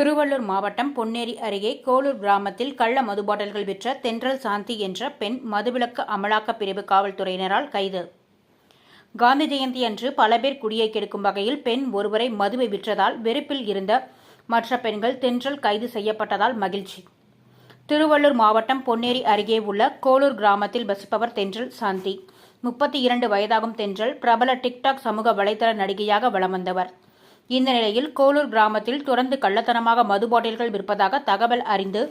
திருவள்ளூர் மாவட்டம் பொன்னேரி அருகே கோலூர் கிராமத்தில் கள்ள மது பாட்டில்கள் விற்ற தென்றல் சாந்தி என்ற பெண் மதுவிலக்கு அமலாக்கப் பிரிவு காவல்துறையினரால் கைது. காந்தி ஜெயந்தி அன்று பல பேர் குடியை கெடுக்கும் வகையில் பெண் ஒருவரை மதுவை விற்றதால் வெறுப்பில் இருந்த மற்ற பெண்கள் தென்றல் கைது செய்யப்பட்டதால் மகிழ்ச்சி. திருவள்ளூர் மாவட்டம் பொன்னேரி அருகே உள்ள கோலூர் கிராமத்தில் வசிப்பவர் தென்றல் சாந்தி. முப்பத்தி இரண்டு வயதாகும் தென்றல் பிரபல டிக்டாக் சமூக வலைதள நடிகையாக வலம் வந்தவர். இந்த நிலையில் கோலூர் கிராமத்தில் தொடர்ந்து கள்ளத்தனமாக மது பாட்டில்கள் விற்பதாக தகவல் அறிந்து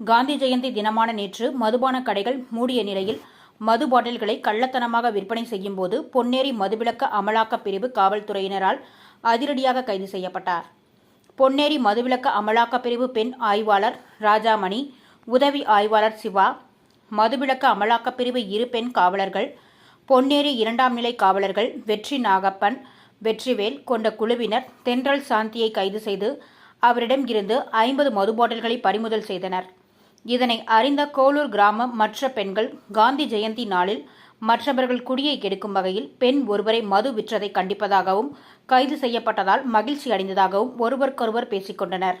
காந்தி ஜெயந்தி தினமான நேற்று மதுபான கடைகள் மூடிய நிலையில் மது பாட்டில்களை கள்ளத்தனமாக விற்பனை செய்யும் போது பொன்னேரி மதுவிலக்க அமலாக்கப் பிரிவு காவல்துறையினரால் அதிரடியாக கைது செய்யப்பட்டார். பொன்னேரி மதுவிலக்க அமலாக்கப் பிரிவு பெண் ஆய்வாளர் ராஜாமணி உதவி ஆய்வாளர் சிவா மதுவிலக்க அமலாக்கப் பிரிவு இரு பெண் காவலர்கள் பொன்னேரி இரண்டாம் நிலை காவலர்கள் வெற்றி நாகப்பன் வெற்றிவேல் கொண்ட குழுவினர் தென்றல் சாந்தியை கைது செய்து அவரிடம் இருந்து ஐம்பது மது பாட்டில்களை பறிமுதல் செய்தனர். இதனை அறிந்த கோலூர் கிராம மற்ற பெண்கள் காந்தி ஜெயந்தி நாளில் மற்றவர்கள் குடியை கெடுக்கும் வகையில் பெண் ஒருவரை மது விற்றதை கண்டிப்பதாகவும் கைது செய்யப்பட்டதால் மகிழ்ச்சி அடைந்ததாகவும் ஒருவருக்கொருவர் பேசிக்கொண்டனர்